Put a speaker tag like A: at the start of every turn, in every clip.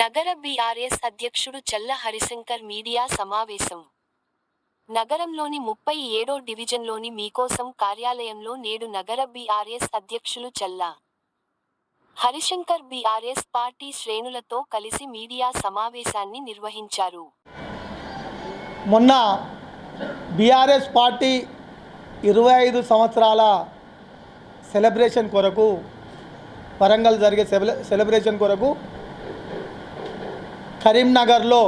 A: నగర బీఆర్ఎస్ అధ్యక్షుడు చల్ల హరిశంకర్ మీడియా సమావేశం. నగరంలోని ముప్పై ఏడో డివిజన్లోని మీకోసం కార్యాలయంలో నేడు నగర బీఆర్ఎస్ అధ్యక్షులు చల్ల హరిశంకర్ బీఆర్ఎస్ పార్టీ శ్రేణులతో కలిసి మీడియా సమావేశాన్ని నిర్వహించారు.
B: మొన్న బీఆర్ఎస్ పార్టీ ఇరవై ఐదు సంవత్సరాల సెలబ్రేషన్ కొరకు వరంగల్ జరిగే సెల సెలబ్రేషన్ కొరకు కరీంనగర్లో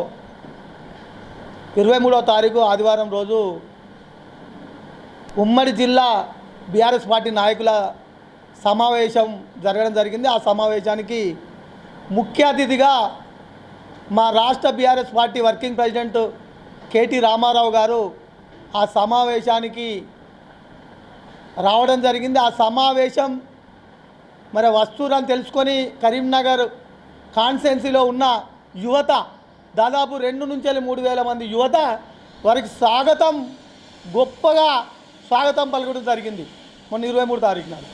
B: ఇరవై మూడవ తారీఖు ఆదివారం రోజు ఉమ్మడి జిల్లా బీఆర్ఎస్ పార్టీ నాయకుల సమావేశం జరగడం జరిగింది. ఆ సమావేశానికి ముఖ్య అతిథిగా మా రాష్ట్ర BRS party working president KT Rama Rao గారు ఆ సమావేశానికి రావడం జరిగింది. ఆ సమావేశం మరి వస్తువులను తెలుసుకొని కరీంనగర్ కాన్స్టెన్సీలో ఉన్న యువత దాదాపు రెండు నుంచి మూడు వేల మంది యువత వారికి స్వాగతం గొప్పగా స్వాగతం పలకడం జరిగింది మొన్న ఇరవై మూడు తారీఖు నాడు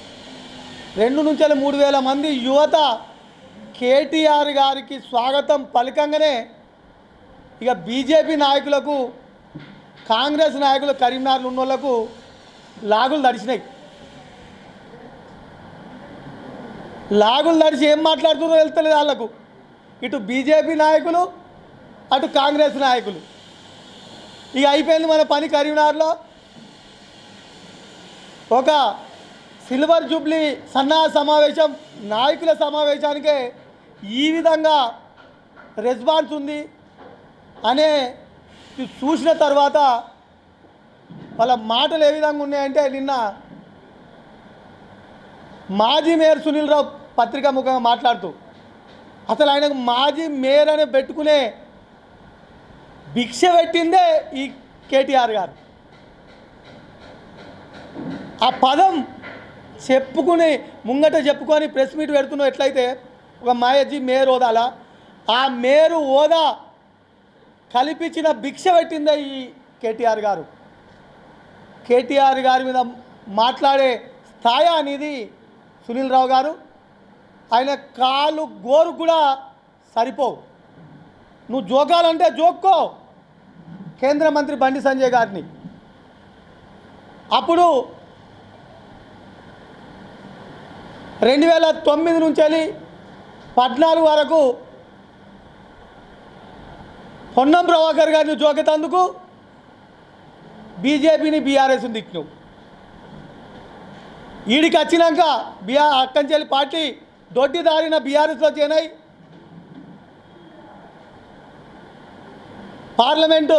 B: రెండు నుంచి మూడు వేల మంది యువత కేటీఆర్ గారికి స్వాగతం పలకంగానే ఇక బీజేపీ నాయకులకు కాంగ్రెస్ నాయకులు కరీంనగర్లు ఉన్న వాళ్ళకు లాగులు దడిచినాయి లాగులు దడిచి ఏం మాట్లాడుతున్నారో వెళ్తలేదు వాళ్ళకు. ఇటు బీజేపీ నాయకులు అటు కాంగ్రెస్ నాయకులు. ఇక అయిపోయింది మన పని కరీంనగర్లో. ఒక సిల్వర్ జూబ్లీ సన్నా సమావేశం నాయకుల సమావేశానికే ఈ విధంగా రెస్పాన్స్ ఉంది అనే చూసిన తర్వాత వాళ్ళ మాటలు ఏ విధంగా ఉన్నాయంటే నిన్న మాజీ మేయర్ సునీల్ రావు పత్రికా ముఖంగా మాట్లాడుతూ అసలు ఆయనకు మాజీ మేయర్ అని పెట్టుకునే భిక్ష పెట్టిందే ఈ కేటీఆర్ గారు. ఆ పదం చెప్పుకుని ముంగట చెప్పుకొని ప్రెస్ మీట్ పెడుతున్నావు ఎట్లయితే ఒక మాయజీ మేయర్ హోదాలా ఆ మేరు హోదా కల్పించిన భిక్ష పెట్టిందే ఈ కేటీఆర్ గారు. కేటీఆర్ గారి మీద మాట్లాడే స్థాయి అనేది సునీల్ రావు గారు ఆయన కాలు గోరు కూడా సరిపోవు. నువ్వు జోకాలంటే జోక్కో. కేంద్ర మంత్రి బండి సంజయ్ గారిని. అప్పుడు రెండు వేల తొమ్మిది నుంచి వెళ్ళి పద్నాలుగు వరకు పొన్నం ప్రభాకర్ గారిని జోకెతందుకు బీజేపీని బీఆర్ఎస్ దిక్కినావు ఈడికి వచ్చినాక బీఆర్ అక్కంచెల్లి పార్టీ దొడ్డి దారిన బీఆర్ఎస్లో చేరాయి పార్లమెంటు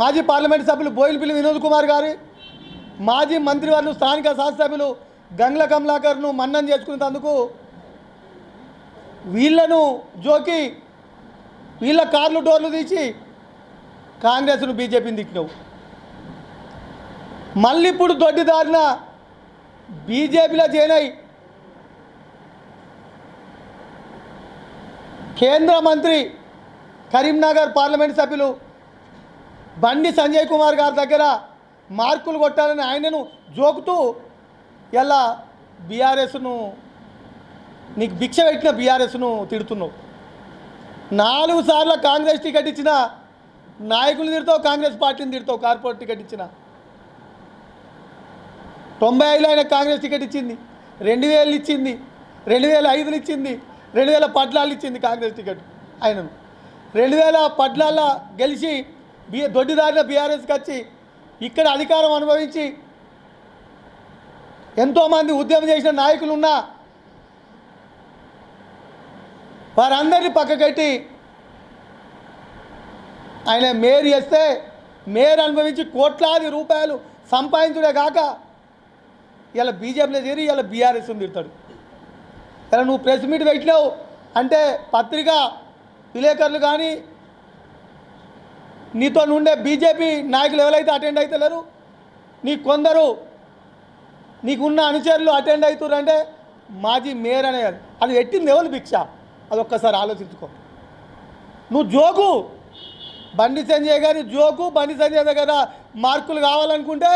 B: మాజీ పార్లమెంటు సభ్యులు బోయిలపల్లి వినోద్ కుమార్ గారి మాజీ మంత్రివర్ను స్థానిక శాసనసభ్యులు గంగ్ల కమలాకర్ను మన్నం చేసుకునేందుకు వీళ్ళను జోకి వీళ్ళ కార్లు డోర్లు తీసి కాంగ్రెస్ను బీజేపీని దిక్కినావు మళ్ళీ ఇప్పుడు దొడ్డిదారిన బీజేపీలో చేరాయి కేంద్ర మంత్రి కరీంనగర్ పార్లమెంట్ సభ్యులు బండి సంజయ్ కుమార్ గారి దగ్గర మార్కులు కొట్టాలని ఆయనను జోకుతూ ఇలా బీఆర్ఎస్ను నీకు భిక్ష పెట్టిన బీఆర్ఎస్ను తిడుతున్నావు. నాలుగు సార్లు కాంగ్రెస్ టికెట్ ఇచ్చిన నాయకులు తిడతావు కాంగ్రెస్ పార్టీని తిడతావు కార్పొరేట్ టికెట్ ఇచ్చిన. తొంభై ఐదులో ఆయన కాంగ్రెస్ టికెట్ ఇచ్చింది రెండు వేలు ఇచ్చింది రెండు వేల ఐదులు ఇచ్చింది రెండు వేల పట్లాలు ఇచ్చింది కాంగ్రెస్ టికెట్ ఆయనను. రెండు వేల పట్లాల గెలిచి బి దొడ్డిదారిన బీఆర్ఎస్కి వచ్చి ఇక్కడ అధికారం అనుభవించి ఎంతోమంది ఉద్యమం చేసిన నాయకులు ఉన్నా వారందరినీ పక్కకెట్టి ఆయన మేర్ చేస్తే మేర్ అనుభవించి కోట్లాది రూపాయలు సంపాదించుడే కాక ఇలా బీజేపీలో చేరి ఇలా బీఆర్ఎస్ తిడతాడు ఇలా నువ్వు ప్రెస్ మీట్ పెట్టినావు అంటే పత్రిక విలేకరులు కానీ నీతో నుండే బీజేపీ నాయకులు ఎవరైతే అటెండ్ అవుతలేరు నీ కొందరు నీకున్న అనుచరులు అటెండ్ అవుతారంటే మాజీ మేయర్ అనే అది. ఎట్టింది ఎవరు భిక్ష? అది ఒక్కసారి ఆలోచించుకో. నువ్వు జోకు. బండి సంజయ్ గారి జోకు బండి సంజయ్ దగ్గర మార్కులు కావాలనుకుంటే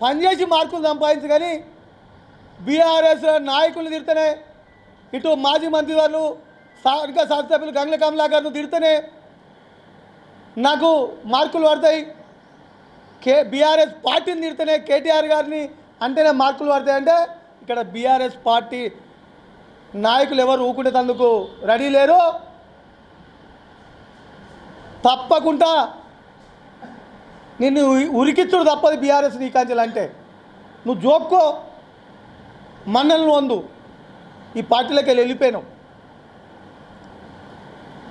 B: పనిచేసి మార్కులు సంపాదించు కానీ బీఆర్ఎస్ నాయకులు తిడితేనే ఇటు మాజీ మంత్రి వాళ్ళు స్థానిక శాసనసభ్యులు గంగ్ల గారిని తిడితేనే నాకు మార్కులు పడతాయి. కే బీఆర్ఎస్ పార్టీని తిడితేనే కేటీఆర్ గారిని అంటేనే మార్కులు పడతాయి అంటే ఇక్కడ బీఆర్ఎస్ పార్టీ నాయకులు ఎవరు ఊకునేటందుకు రెడీ లేరు. తప్పకుండా నిన్ను ఉరికిచ్చుడు తప్పదు బీఆర్ఎస్ నీకాంచెలు అంటే. నువ్వు జోక్కో. మన్నలను వందు. ఈ పార్టీలోకి వెళ్ళి వెళ్ళిపోయినాం.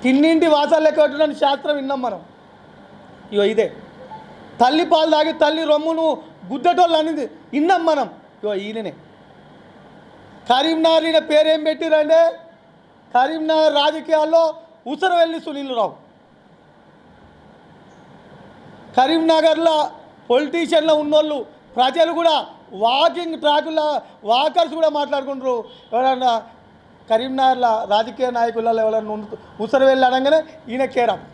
B: తిన్నింటి వాసాలు లెక్క శాస్త్రం విన్నాం మనం. ఇగో ఇదే. తల్లి పాలు తాగి తల్లి రొమ్మును గుద్దటోళ్ళు అనేది. విన్నాం మనం. ఇగో ఈయననే. కరీంనగర్ ఈయన పేరేం పెట్టిరంటే కరీంనగర్ రాజకీయాల్లో ఉసర వెళ్ళి సునీల్ రావు. కరీంనగర్లో పొలిటీషియన్లో ఉన్నోళ్ళు ప్రజలు కూడా వాకింగ్ ట్రాకుల్లో వాకర్స్ కూడా మాట్లాడుకుంటారు. ఎవరన్నా కరీంనగర్లో రాజకీయ నాయకులలో ఎవరన్నా ఉన్న- ఉసరు వెళ్ళి ఈయన కేరం.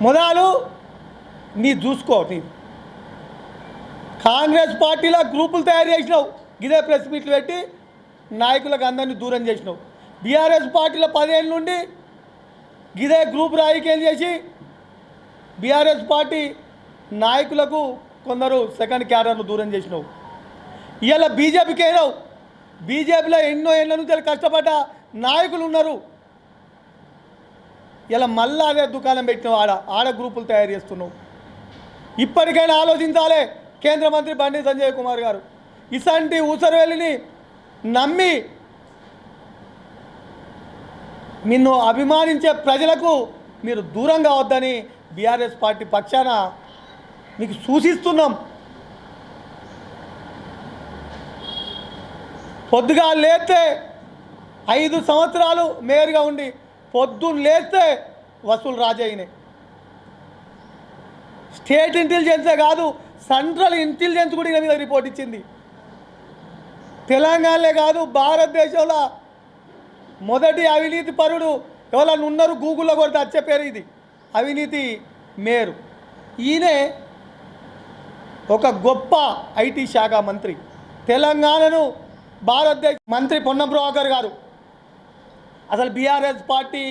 B: మొదలు నీ చూసుకో నీ. కాంగ్రెస్ పార్టీలో గ్రూపులు తయారు చేసినావు. ఇదే ప్రెస్ మీట్లు పెట్టి నాయకులకు అందరినీ దూరం చేసినావు. బీఆర్ఎస్ పార్టీలో పదేళ్ళ నుండి ఇదే గ్రూప్ రాజకీయం చేసి బీఆర్ఎస్ పార్టీ నాయకులకు కొందరు సెకండ్ క్యాడర్ను దూరం చేసినావు. ఇవాళ బీజేపీకి అయినావు బీజేపీలో ఎన్నో ఎన్నో నుంచి కష్టపడ్డ నాయకులు ఉన్నారు. ఇలా మళ్ళా అదే దుకాణం పెట్టినావు ఆడ ఆడ గ్రూపులు తయారు చేస్తున్నావు. ఇప్పటికైనా ఆలోచించాలే కేంద్ర మంత్రి బండి సంజయ్ కుమార్ గారు. ఇసంటి ఊసరవెల్లిని నమ్మి నిన్ను అభిమానించే ప్రజలకు మీరు దూరం కావద్దని బీఆర్ఎస్ పార్టీ పక్షాన మీకు సూచిస్తున్నాం. పొద్దుగా లేస్తే ఐదు సంవత్సరాలు మేయర్గా ఉండి పొద్దున్న లేస్తే వసూలు రాజయ్యనే స్టేట్ ఇంటెలిజెన్సే కాదు సెంట్రల్ ఇంటెలిజెన్స్ కూడా ఈయన మీద రిపోర్ట్ ఇచ్చింది. తెలంగాణలే కాదు భారతదేశంలో మొదటి అవినీతి పరుడు ఎవరన్నా ఉన్నారు గూగుల్లో కూడా వచ్చే పేరు ఇది. అవినీతి మేరు. ఈయనే ఒక గొప్ప ఐటీ శాఖ మంత్రి. తెలంగాణను భారతదేశ మంత్రి పొన్నం ప్రభాకర్ గారు. అసలు బీఆర్ఎస్ పార్టీ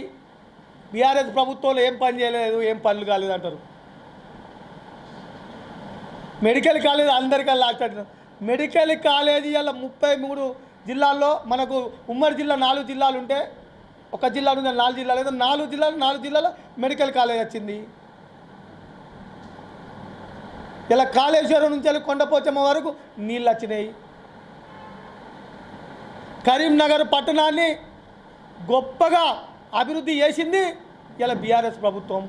B: బీఆర్ఎస్ ప్రభుత్వంలో ఏం పని చేయలేదు ఏం పనులు కాలేదు అంటారు. మెడికల్ కాలేజ్ అందరికీ లాస్ట్ అంటారు మెడికల్ కాలేజీ అలా ముప్పై మూడు జిల్లాల్లో మనకు ఉమ్మడి జిల్లా నాలుగు జిల్లాలు ఉంటే ఒక జిల్లా నుంచి నాలుగు జిల్లాలు నాలుగు జిల్లాలు నాలుగు జిల్లాలో మెడికల్ కాలేజ్ వచ్చింది. ఇలా కాళేశ్వరం నుంచి వెళ్ళి కొండపోచమ్మ వరకు నీళ్ళు వచ్చినాయి. కరీంనగర్ పట్టణాన్ని గొప్పగా అభివృద్ధి చేసింది ఇలా బీఆర్ఎస్ ప్రభుత్వం.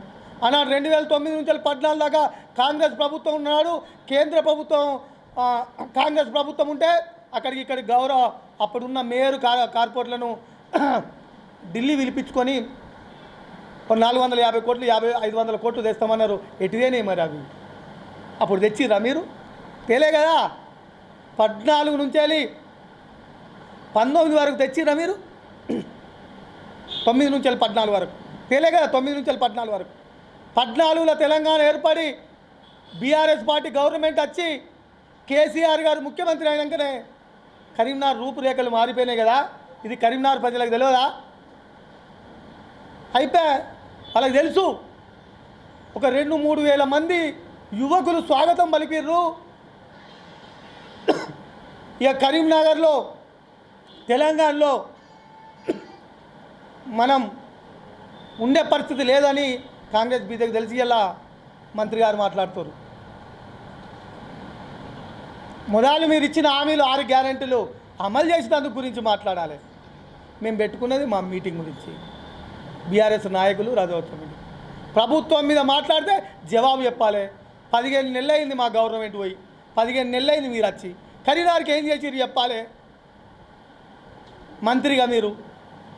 B: అన్నాడు రెండు వేల తొమ్మిది నుంచి పద్నాలుగు దాకా కాంగ్రెస్ ప్రభుత్వం ఉన్నాడు. కేంద్ర ప్రభుత్వం కాంగ్రెస్ ప్రభుత్వం ఉంటే అక్కడికి ఇక్కడ గౌరవ అప్పుడున్న మేయర్ కార్పొరేట్లను ఢిల్లీ పిలిపించుకొని ఒక నాలుగు వందల యాభై కోట్లు యాభై ఐదు వందల కోట్లు తెస్తామన్నారు. ఎటువేనే మరి అవి? అప్పుడు తెచ్చిరా మీరు? తేలే కదా? పద్నాలుగు నుంచి వెళ్ళి పంతొమ్మిది వరకు తెచ్చిరా మీరు? తొమ్మిది నుంచి వెళ్ళి పద్నాలుగు వరకు. తేలే కదా? తొమ్మిది నుంచి వెళ్ళి పద్నాలుగు వరకు. పద్నాలుగులో తెలంగాణ ఏర్పడి బీఆర్ఎస్ పార్టీ గవర్నమెంట్ వచ్చి కేసీఆర్ గారు ముఖ్యమంత్రి అయినాకనే కరీంనగర్ రూపురేఖలు మారిపోయినాయి కదా? ఇది కరీంనగర్ ప్రజలకు తెలియదా? అయిపోయా? వాళ్ళకి తెలుసు. ఒక రెండు మూడు వేల మంది యువకులు స్వాగతం పలికిర్రు. ఇక కరీంనగర్లో తెలంగాణలో మనం ఉండే పరిస్థితి లేదని కాంగ్రెస్ బీజేపీ తెలిసి ఇలా మంత్రి గారు మాట్లాడుతారు మొదలు మీరు ఇచ్చిన హామీలు ఆరు గ్యారంటీలు అమలు చేసినందుకు గురించి మాట్లాడాలి. మేము పెట్టుకున్నది మా మీటింగ్ గురించి. బీఆర్ఎస్ నాయకులు రథోత్సవం ప్రభుత్వం మీద మాట్లాడితే జవాబు చెప్పాలి. పదిహేను నెలలు అయింది మా గవర్నమెంట్ పోయి. పదిహేను నెలలు అయింది మీరు వచ్చి. కరీంనగర్కి ఏం చేసిరు చెప్పాలి? మంత్రిగా మీరు.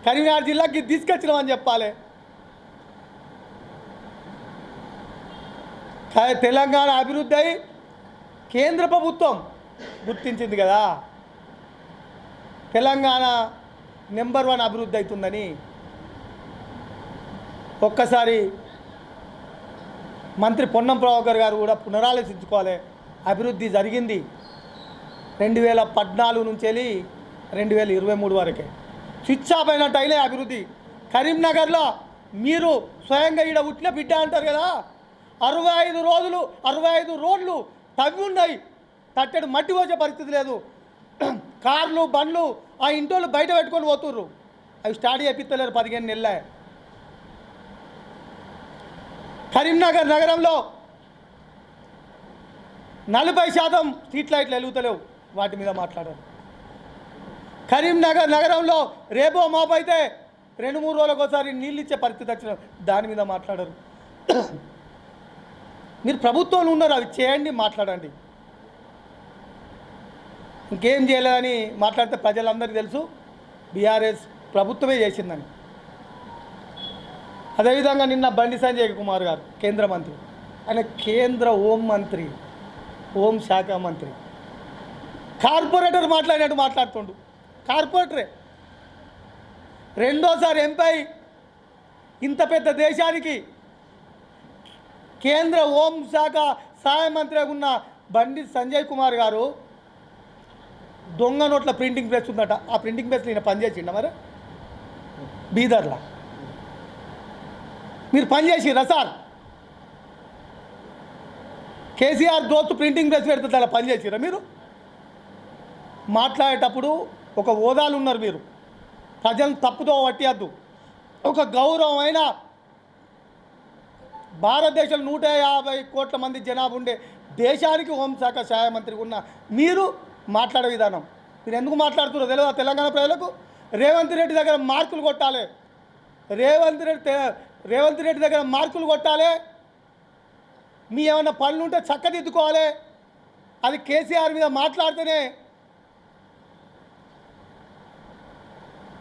B: కరీంనగర్ జిల్లాకి తీసుకొచ్చినామని చెప్పాలి. తెలంగాణ అభివృద్ధి అయి కేంద్ర ప్రభుత్వం గుర్తించింది కదా. తెలంగాణ నెంబర్ వన్ అభివృద్ధి అవుతుందని. ఒక్కసారి మంత్రి పొన్నం ప్రభాకర్ గారు కూడా పునరాలోచించుకోవాలి. అభివృద్ధి జరిగింది. రెండు వేల పద్నాలుగు నుంచి వెళ్ళి రెండు వేల ఇరవై మూడు వరకే. స్విచ్ ఆఫ్ అయినట్టు అయినా అభివృద్ధి. కరీంనగర్లో మీరు స్వయంగా ఈడ పుట్టిన బిడ్డ అంటారు కదా అరవై ఐదు రోజులు అరవై ఐదు రోడ్లు తవ్వి ఉన్నాయి తట్టెడు మట్టి వచ్చే పరిస్థితి లేదు. కార్లు బండ్లు ఆ ఇంటోళ్ళు బయట పెట్టుకొని పోతుర్రు. అవి స్టార్ట్ చేపిస్తలేరు పదిహేను నెలలే. కరీంనగర్ నగరంలో నలభై శాతం స్ట్రీట్ లైట్లు వెలుగుతలేవు వాటి మీద మాట్లాడారు కరీంనగర్ నగరంలో రేపో మాపు అయితే రెండు మూడు రోజులకు ఒకసారి నీళ్ళు ఇచ్చే పరిస్థితి వచ్చిన దాని మీద మాట్లాడరు. మీరు ప్రభుత్వంలో ఉన్నారు అవి చేయండి మాట్లాడండి. ఇంకేం చేయలేదని మాట్లాడితే ప్రజలందరికీ తెలుసు బీఆర్ఎస్ ప్రభుత్వమే చేసిందని. అదేవిధంగా నిన్న బండి సంజయ్ కుమార్ గారు కేంద్ర మంత్రి. ఆయన కేంద్ర హోం మంత్రి హోం శాఖ మంత్రి. కార్పొరేటర్ మాట్లాడినట్టు మాట్లాడుతుండు. కార్పొరేటరే. రెండోసారి ఎంపై ఇంత పెద్ద దేశానికి కేంద్ర హోం శాఖ సహాయ మంత్రిగా ఉన్న బండి సంజయ్ కుమార్ గారు దొంగ నోట్ల ప్రింటింగ్ ప్రెస్ ఉందట. ఆ ప్రింటింగ్ ప్రెస్ నేను పనిచేసిండ మరి? బీదర్లా? మీరు పనిచేసిరా సార్? కేసీఆర్ దోస్తు ప్రింటింగ్ ప్రెస్ పెడుతుంది అలా పనిచేసిరా మీరు? మాట్లాడేటప్పుడు ఒక హోదాలు ఉన్నారు మీరు. ప్రజలను తప్పుతో పట్టేయద్దు. ఒక గౌరవమైన భారతదేశంలో నూట యాభై కోట్ల మంది జనాభా ఉండే దేశానికి హోంశాఖ సహాయ మంత్రి ఉన్న మీరు మాట్లాడే విధానం. మీరు ఎందుకు మాట్లాడుతున్నారో? తెలియదా తెలంగాణ ప్రజలకు? రేవంత్ రెడ్డి దగ్గర మార్కులు కొట్టాలి. రేవంత్ రెడ్డి రేవంత్ రెడ్డి దగ్గర మార్కులు కొట్టాలి. మీ ఏమైనా పనులు ఉంటే చక్కదిద్దుకోవాలి. అది కేసీఆర్ మీద మాట్లాడితేనే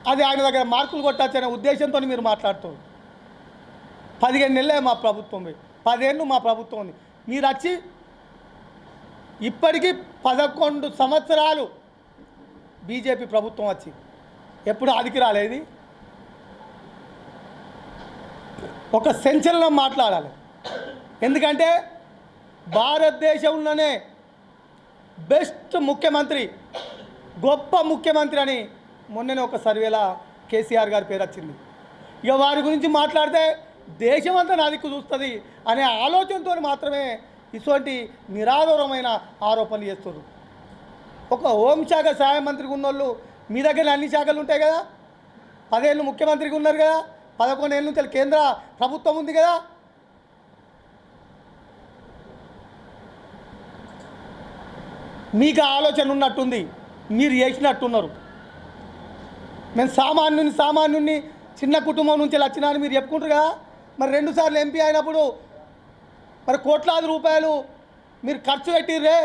B: అది ఆయన దగ్గర మార్కులు కొట్టచ్చనే ఉద్దేశంతో మీరు మాట్లాడుతుంది పదిహేను నెలలే మా ప్రభుత్వం పదిహేను పదేళ్ళు మా ప్రభుత్వం ఉంది. మీరు వచ్చి ఇప్పటికీ పదకొండు సంవత్సరాలు బీజేపీ ప్రభుత్వం వచ్చి ఎప్పుడు అదికి రాలేదు. ఒక సంచలనం మాట్లాడాలి. ఎందుకంటే భారతదేశంలోనే బెస్ట్ ముఖ్యమంత్రి గొప్ప ముఖ్యమంత్రి అని మొన్ననే ఒక సర్వేలా కేసీఆర్ గారి పేరు వచ్చింది. ఇక వారి గురించి మాట్లాడితే దేశమంతా నా దిక్కు చూస్తుంది అనే ఆలోచనతో మాత్రమే ఇటువంటి నిరాధారమైన ఆరోపణలు చేస్తున్నారు. ఒక హోంశాఖ సహాయ మంత్రికి ఉన్నోళ్ళు మీ దగ్గర అన్ని శాఖలు ఉంటాయి కదా? పదేళ్ళు ముఖ్యమంత్రికి ఉన్నారు కదా? పదకొండు ఏళ్ళ నుంచి కేంద్ర ప్రభుత్వం ఉంది కదా. మీకు ఆలోచన ఉన్నట్టుంది మీరు చేసినట్టున్నారు. మేము సామాన్యుని సామాన్యుని చిన్న కుటుంబం నుంచి వచ్చినా అని మీరు చెప్పుకుంటారు కదా. మరి రెండుసార్లు ఎంపీ అయినప్పుడు మరి కోట్లాది రూపాయలు మీరు ఖర్చు పెట్టిర్రే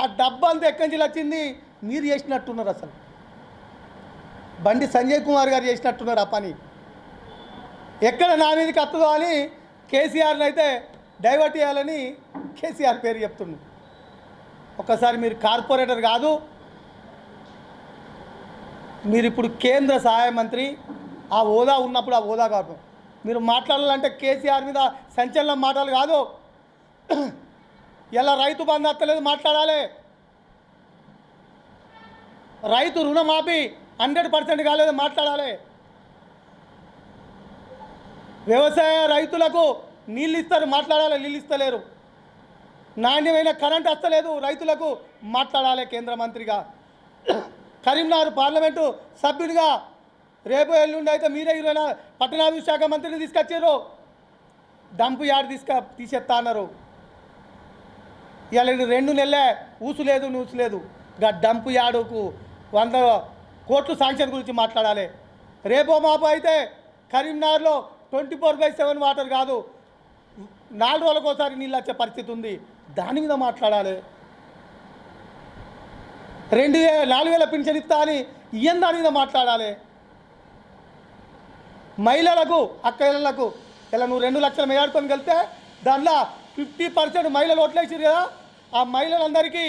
B: ఆ డబ్బు ఎక్కడి నుంచి వచ్చింది మీరు చేసినట్టున్నారు అసలు. బండి సంజయ్ కుమార్ గారు చేసినట్టున్నారు ఆ పని. ఎక్కడ నా మీదకి వస్తుందో అని కేసీఆర్ని అయితే డైవర్ట్ చేయాలని కేసీఆర్ పేరు చెప్తున్నాడు ఒకసారి మీరు కార్పొరేటర్ కాదు మీరు ఇప్పుడు కేంద్ర సహాయ మంత్రి ఆ హోదా ఉన్నప్పుడు ఆ హోదా కాదు. మీరు మాట్లాడాలంటే కేసీఆర్ మీద సంచలనం మాటలు కాదు. ఇలా రైతు బంధు అత్తలేదు మాట్లాడాలి. రైతు రుణమాఫీ హండ్రెడ్ పర్సెంట్ కాలేదు మాట్లాడాలి. వ్యవసాయ రైతులకు నీళ్ళు ఇస్తారు మాట్లాడాలి నీళ్ళు ఇస్తలేరు నాణ్యమైన కరెంట్ వస్తలేదు రైతులకు మాట్లాడాలి కేంద్ర మంత్రిగా. కరీంనగర్ పార్లమెంటు సభ్యుడిగా రేపు ఎల్లుండి అయితే మీరే ఇరవై పట్టణాభివృద్ధి శాఖ మంత్రిని తీసుకొచ్చారు డంపు యాడ్ తీసుక తీసేస్తా అన్నారు. ఇవాళ రెండు నెలలే ఊసులేదు నూసులేదు. నూసు గా డంపు యాడుకు వంద కోట్లు శాంక్షన్ గురించి మాట్లాడాలి. రేపో మాపు అయితే కరీంనగర్లో twenty four by seven water కాదు. నాలుగు రోజులకు ఒకసారి నీళ్ళు వచ్చే పరిస్థితి ఉంది. దాని మీద మాట్లాడాలి. రెండు వేల నాలుగు వేల పింఛన్ ఇస్తా అని ఇయ్యం దాని మీద మాట్లాడాలి. మహిళలకు అక్కలకు ఇలా నువ్వు రెండు లక్షల మేడాడుకొని వెళ్తే దానిలో ఫిఫ్టీ పర్సెంట్ మహిళలు ఓట్లేసారు కదా. ఆ మహిళలందరికీ